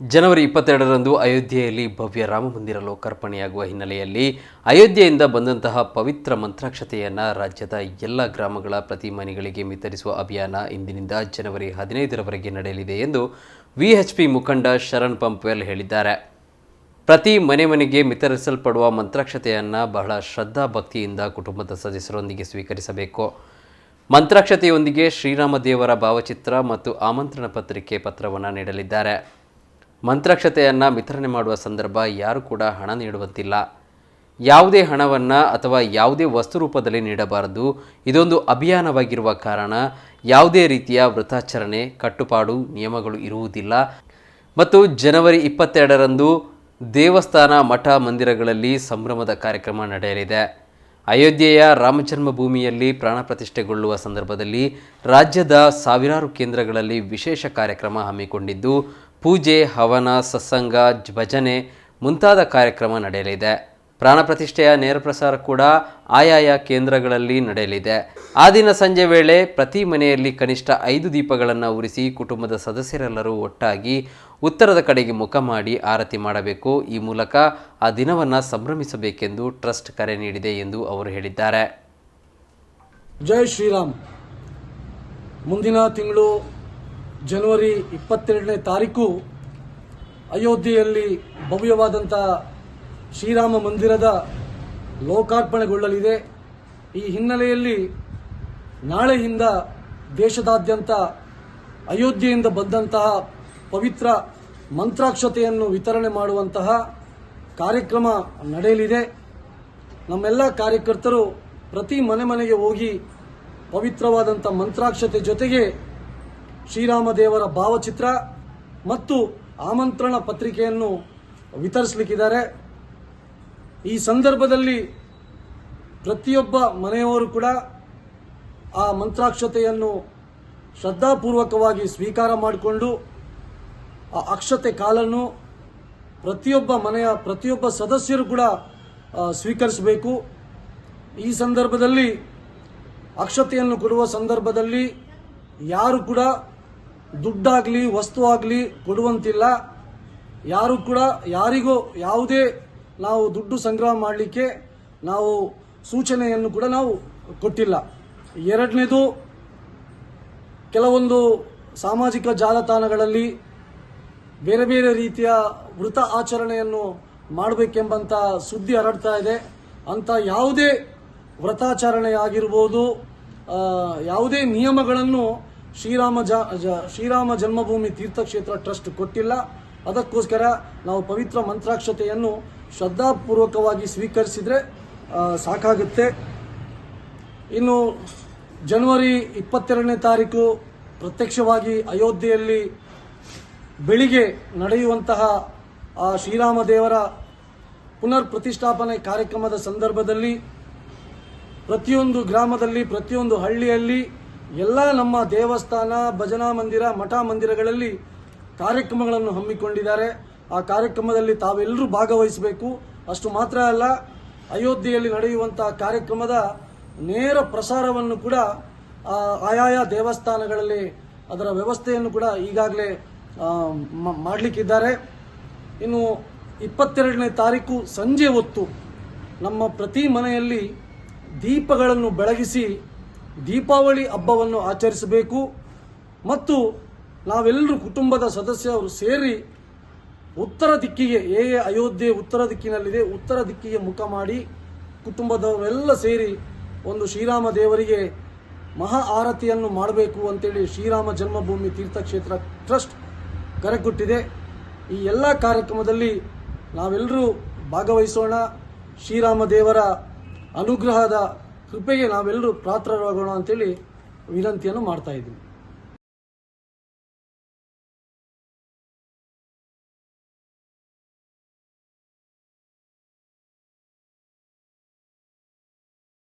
ಜನವರಿ ಇಪ್ಪತ್ತೆರಡರಂದು ಅಯೋಧ್ಯೆಯಲ್ಲಿ ಭವ್ಯ ರಾಮ ಮಂದಿರ ಲೋಕಾರ್ಪಣೆಯಾಗುವ ಹಿನ್ನೆಲೆಯಲ್ಲಿ ಅಯೋಧ್ಯೆಯಿಂದ ಬಂದಂತಹ ಪವಿತ್ರ ಮಂತ್ರಾಕ್ಷತೆಯನ್ನು ರಾಜ್ಯದ ಎಲ್ಲ ಗ್ರಾಮಗಳ ಪ್ರತಿ ಮನೆಗಳಿಗೆ ವಿತರಿಸುವ ಅಭಿಯಾನ ಇಂದಿನಿಂದ ಜನವರಿ ಹದಿನೈದರವರೆಗೆ ನಡೆಯಲಿದೆ ಎಂದು ವಿಎಚ್ಪಿ ಮುಖಂಡ ಶರಣ್ ಪಂಪ್ವೆಲ್ ಹೇಳಿದ್ದಾರೆ. ಪ್ರತಿ ಮನೆ ಮನೆಗೆ ವಿತರಿಸಲ್ಪಡುವ ಮಂತ್ರಾಕ್ಷತೆಯನ್ನು ಬಹಳ ಶ್ರದ್ಧಾ ಭಕ್ತಿಯಿಂದ ಕುಟುಂಬದ ಸದಸ್ಯರೊಂದಿಗೆ ಸ್ವೀಕರಿಸಬೇಕು. ಮಂತ್ರಾಕ್ಷತೆಯೊಂದಿಗೆ ಶ್ರೀರಾಮ ದೇವರ ಭಾವಚಿತ್ರ ಮತ್ತು ಆಮಂತ್ರಣ ಪತ್ರಿಕೆ ಪತ್ರವನ್ನು ನೀಡಲಿದ್ದಾರೆ. ಮಂತ್ರಾಕ್ಷತೆಯನ್ನು ವಿತರಣೆ ಮಾಡುವ ಸಂದರ್ಭ ಯಾರು ಕೂಡ ಹಣ ನೀಡುವಂತಿಲ್ಲ. ಯಾವುದೇ ಹಣವನ್ನು ಅಥವಾ ಯಾವುದೇ ವಸ್ತು ರೂಪದಲ್ಲಿ ನೀಡಬಾರದು. ಇದೊಂದು ಅಭಿಯಾನವಾಗಿರುವ ಕಾರಣ ಯಾವುದೇ ರೀತಿಯ ವೃತಾಚರಣೆ ಕಟ್ಟುಪಾಡು, ನಿಯಮಗಳು ಇರುವುದಿಲ್ಲ. ಮತ್ತು ಜನವರಿ ಇಪ್ಪತ್ತೆರಡರಂದು ದೇವಸ್ಥಾನ ಮಠ ಮಂದಿರಗಳಲ್ಲಿ ಸಂಭ್ರಮದ ಕಾರ್ಯಕ್ರಮ ನಡೆಯಲಿದೆ. ಅಯೋಧ್ಯೆಯ ರಾಮಜನ್ಮಭೂಮಿಯಲ್ಲಿ ಪ್ರಾಣ ಪ್ರತಿಷ್ಠೆಗೊಳ್ಳುವ ಸಂದರ್ಭದಲ್ಲಿ ರಾಜ್ಯದ ಸಾವಿರಾರು ಕೇಂದ್ರಗಳಲ್ಲಿ ವಿಶೇಷ ಕಾರ್ಯಕ್ರಮ ಹಮ್ಮಿಕೊಂಡಿದ್ದು ಪೂಜೆ, ಹವನ, ಸತ್ಸಂಗ ಭಜನೆ ಮುಂತಾದ ಕಾರ್ಯಕ್ರಮ ನಡೆಯಲಿದೆ. ಪ್ರಾಣ ಪ್ರತಿಷ್ಠೆಯ ನೇರ ಪ್ರಸಾರ ಕೂಡ ಆಯಾಯ ಕೇಂದ್ರಗಳಲ್ಲಿ ನಡೆಯಲಿದೆ. ಆ ದಿನ ಸಂಜೆ ವೇಳೆ ಪ್ರತಿ ಮನೆಯಲ್ಲಿ ಕನಿಷ್ಠ ಐದು ದೀಪಗಳನ್ನು ಉರಿಸಿ ಕುಟುಂಬದ ಸದಸ್ಯರೆಲ್ಲರೂ ಒಟ್ಟಾಗಿ ಉತ್ತರದ ಕಡೆಗೆ ಮುಖ ಮಾಡಿ ಆರತಿ ಮಾಡಬೇಕು. ಈ ಮೂಲಕ ಆ ದಿನವನ್ನು ಸಂಭ್ರಮಿಸಬೇಕೆಂದು ಟ್ರಸ್ಟ್ ಕರೆ ನೀಡಿದೆ ಎಂದು ಅವರು ಹೇಳಿದ್ದಾರೆ. ಜೈ ಶ್ರೀರಾಮ್. ಮುಂದಿನ ತಿಂಗಳು ಜನವರಿ ಇಪ್ಪತ್ತೆರಡನೇ ತಾರೀಕು ಅಯೋಧ್ಯೆಯಲ್ಲಿ ಭವ್ಯವಾದಂಥ ಶ್ರೀರಾಮ ಮಂದಿರದ ಲೋಕಾರ್ಪಣೆಗೊಳ್ಳಲಿದೆ. ಈ ಹಿನ್ನೆಲೆಯಲ್ಲಿ ನಾಳೆಯಿಂದ ದೇಶದಾದ್ಯಂತ ಅಯೋಧ್ಯೆಯಿಂದ ಬಂದಂತಹ ಪವಿತ್ರ ಮಂತ್ರಾಕ್ಷತೆಯನ್ನು ವಿತರಣೆ ಮಾಡುವಂತಹ ಕಾರ್ಯಕ್ರಮ ನಡೆಯಲಿದೆ. ನಮ್ಮೆಲ್ಲ ಕಾರ್ಯಕರ್ತರು ಪ್ರತಿ ಮನೆ ಮನೆಗೆ ಹೋಗಿ ಪವಿತ್ರವಾದಂಥ ಮಂತ್ರಾಕ್ಷತೆ ಜೊತೆಗೆ ಶ್ರೀರಾಮ ದೇವರ ಭಾವಚಿತ್ರ ಮತ್ತು ಆಮಂತ್ರಣ ಪತ್ರಿಕೆಯನ್ನು ವಿತರಿಸಲಿಕ್ಕಿದ್ದಾರೆ. ಈ ಸಂದರ್ಭದಲ್ಲಿ ಪ್ರತಿಯೊಬ್ಬ ಮನೆಯವರು ಕೂಡ ಆ ಮಂತ್ರಾಕ್ಷತೆಯನ್ನು ಶ್ರದ್ಧಾಪೂರ್ವಕವಾಗಿ ಸ್ವೀಕಾರ ಮಾಡಿಕೊಂಡು ಆ ಅಕ್ಷತೆ ಕಾಲನ್ನು ಪ್ರತಿಯೊಬ್ಬ ಮನೆಯ ಪ್ರತಿಯೊಬ್ಬ ಸದಸ್ಯರು ಕೂಡ ಸ್ವೀಕರಿಸಬೇಕು. ಈ ಸಂದರ್ಭದಲ್ಲಿ ಅಕ್ಷತೆಯನ್ನು ಕೊಡುವ ಸಂದರ್ಭದಲ್ಲಿ ಯಾರು ಕೂಡ ದುಡ್ಡಾಗಲಿ ವಸ್ತು ಆಗಲಿ ಕೊಡುವಂತಿಲ್ಲ. ಯಾರು ಕೂಡ, ಯಾರಿಗೂ ಯಾವುದೇ ನಾವು ದುಡ್ಡು ಸಂಗ್ರಹ ಮಾಡಲಿಕ್ಕೆ ನಾವು ಸೂಚನೆಯನ್ನು ಕೂಡ ನಾವು ಕೊಟ್ಟಿಲ್ಲ. ಎರಡನೇದು, ಕೆಲವೊಂದು ಸಾಮಾಜಿಕ ಜಾಲತಾಣಗಳಲ್ಲಿ ಬೇರೆ ಬೇರೆ ರೀತಿಯ ವೃತ ಆಚರಣೆಯನ್ನು ಮಾಡಬೇಕೆಂಬಂಥ ಸುದ್ದಿ ಹರಡ್ತಾ ಇದೆ. ಅಂತ ಯಾವುದೇ ವ್ರತಾಚರಣೆ ಆಗಿರ್ಬೋದು ಯಾವುದೇ ನಿಯಮಗಳನ್ನು ಶ್ರೀರಾಮ ಶ್ರೀರಾಮ ಜನ್ಮಭೂಮಿ ತೀರ್ಥಕ್ಷೇತ್ರ ಟ್ರಸ್ಟ್ ಕೊಟ್ಟಿಲ್ಲ. ಅದಕ್ಕೋಸ್ಕರ ನಾವು ಪವಿತ್ರ ಮಂತ್ರಾಕ್ಷತೆಯನ್ನು ಶ್ರದ್ಧಾಪೂರ್ವಕವಾಗಿ ಸ್ವೀಕರಿಸಿದ್ರೆ ಸಾಕಾಗುತ್ತೆ. ಇನ್ನು ಜನವರಿ ಇಪ್ಪತ್ತೆರಡನೇ ತಾರೀಕು ಪ್ರತ್ಯಕ್ಷವಾಗಿ ಅಯೋಧ್ಯೆಯಲ್ಲಿ ಬೆಳಿಗ್ಗೆ ನಡೆಯುವಂತಹ, ಆ ಶ್ರೀರಾಮ ದೇವರ ಪುನರ್ ಪ್ರತಿಷ್ಠಾಪನೆ ಕಾರ್ಯಕ್ರಮದ ಸಂದರ್ಭದಲ್ಲಿ ಪ್ರತಿಯೊಂದು ಗ್ರಾಮದಲ್ಲಿ, ಪ್ರತಿಯೊಂದು ಹಳ್ಳಿಯಲ್ಲಿ ಎಲ್ಲ ನಮ್ಮ ದೇವಸ್ಥಾನ, ಭಜನಾ ಮಂದಿರ, ಮಠ ಮಂದಿರಗಳಲ್ಲಿ ಕಾರ್ಯಕ್ರಮಗಳನ್ನು ಹಮ್ಮಿಕೊಂಡಿದ್ದಾರೆ. ಆ ಕಾರ್ಯಕ್ರಮದಲ್ಲಿ ತಾವೆಲ್ಲರೂ ಭಾಗವಹಿಸಬೇಕು. ಅಷ್ಟು ಮಾತ್ರ ಅಲ್ಲ, ಅಯೋಧ್ಯೆಯಲ್ಲಿ ನಡೆಯುವಂತಹ ಕಾರ್ಯಕ್ರಮದ ನೇರ ಪ್ರಸಾರವನ್ನು ಕೂಡ ಆಯಾಯ ದೇವಸ್ಥಾನಗಳಲ್ಲಿ ಅದರ ವ್ಯವಸ್ಥೆಯನ್ನು ಕೂಡ ಈಗಾಗಲೇ ಮಾಡಲಿಕ್ಕಿದ್ದಾರೆ. ಇನ್ನು ಇಪ್ಪತ್ತೆರಡನೇ ತಾರೀಕು ಸಂಜೆ ಹೊತ್ತು ನಮ್ಮ ಪ್ರತಿ ಮನೆಯಲ್ಲಿ ದೀಪಗಳನ್ನು ಬೆಳಗಿಸಿ ದೀಪಾವಳಿ ಹಬ್ಬವನ್ನು ಆಚರಿಸಬೇಕು ಮತ್ತು ನಾವೆಲ್ಲರೂ ಕುಟುಂಬದ ಸದಸ್ಯರು ಸೇರಿ ಉತ್ತರ ದಿಕ್ಕಿಗೆ ಏ ಅಯೋಧ್ಯೆ ಉತ್ತರ ದಿಕ್ಕಿನಲ್ಲಿದೆ, ಉತ್ತರ ದಿಕ್ಕಿಗೆ ಮುಖ ಮಾಡಿ ಕುಟುಂಬದವರೆಲ್ಲ ಸೇರಿ ಒಂದು ಶ್ರೀರಾಮ ದೇವರಿಗೆ ಮಹಾ ಆರತಿಯನ್ನು ಮಾಡಬೇಕು ಅಂತೇಳಿ ಶ್ರೀರಾಮ ಜನ್ಮಭೂಮಿ ತೀರ್ಥಕ್ಷೇತ್ರ ಟ್ರಸ್ಟ್ ಕರೆ ಕೊಟ್ಟಿದೆ ಈ ಎಲ್ಲ ಕಾರ್ಯಕ್ರಮದಲ್ಲಿ ನಾವೆಲ್ಲರೂ ಭಾಗವಹಿಸೋಣ. ಶ್ರೀರಾಮ ದೇವರ ಅನುಗ್ರಹದ ಕೃಪೆಗೆ ನಾವೆಲ್ಲರೂ ಪಾತ್ರರಾಗೋಣ ಅಂತೇಳಿ ವಿನಂತಿಯನ್ನು ಮಾಡ್ತಾ ಇದ್ದೀನಿ.